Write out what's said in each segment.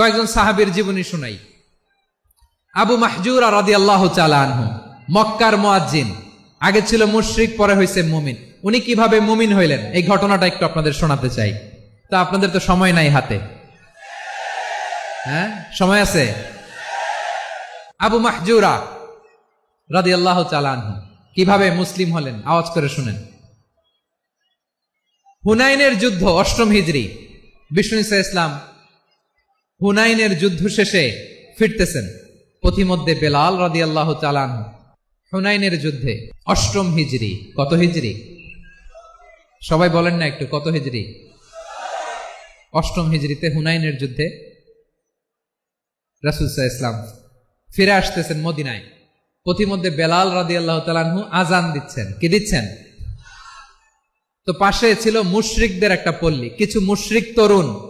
কয়েকজন সাহাবীর জীবনী শুনাই। আবু মাহজুর রাদি আল্লাহ চালানহু মক্কার মোয়াজ্জিন, আগে ছিল মুশরিক, পরে হয়েছে মুমিন। উনি কীভাবে মুমিন হইলেন? এই ঘটনাটা একটু আপনাদের শোনাতে চাই। তা আপনাদের তো সময় নাই হাতে। হ্যাঁ? সময় আছে? আবু মাহজুরা রাদি আল্লাহ চালানহু কীভাবে মুসলিম হলেন? আওয়াজ করে শুনেন। হুনাইনের যুদ্ধ অষ্টম হিজরি, বিষ্ণু ইসা ইসলাম হুনাইনের যুদ্ধ শেষে ফিরতেছেন পথিমধ্যে বেলাল রাদি আল্লাহ চালান হুনাইনের যুদ্ধে অষ্টম হিজরি, কত হিজরি? সবাই বলেন না একটু, কত হিজরি? অষ্টম হিজরিতে হুনাইনের যুদ্ধে রাসুলসাহ ইসলাম ফিরে আসতেছেন মদিনায়। পথিমধ্যে বেলাল রাদি আল্লাহ তালানহু আজান দিচ্ছেন। কি দিচ্ছেন? তো পাশে ছিল মুশরিকদের একটা পল্লী, কিছু মুশরিক তরুণ।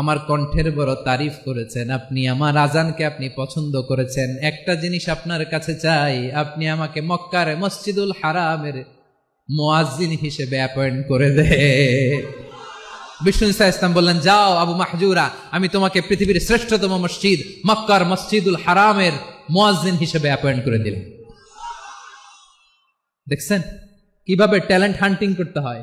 আমার কণ্ঠের বড় তারিফ করেছেন। আপনি আমার আজানকে আপনি পছন্দ করেছেন। একটা জিনিস আপনার কাছে চাই, আপনি আমাকে মক্কার মসজিদুল হারামের মোয়াজিন হিসেবে অ্যাপয়েন্ট করে দে। বিষ্ণু ইসা ইসলাম বললেন, যাও আবু মাহজুরা, আমি তোমাকে পৃথিবীর শ্রেষ্ঠতম মসজিদ, মক্কার মসজিদুল হারামের মোয়াজিন হিসেবে অ্যাপয়েন্ট করে দিলেন দেখছেন? কীভাবে ট্যালেন্ট হান্টিং করতে হয়?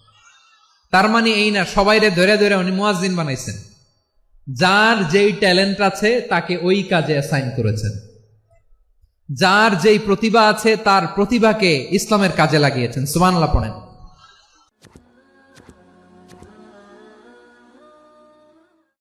তার মানে এই না, সবাইরে ধরে ধরে উনি মোয়াজ্জিন বানাইছেন। যার যেই ট্যালেন্ট আছে, তাকে ওই কাজে অ্যাসাইন করেছেন। যার যেই প্রতিভা আছে, তার প্রতিভাকে ইসলামের কাজে লাগিয়েছেন। সুবান পড়েন।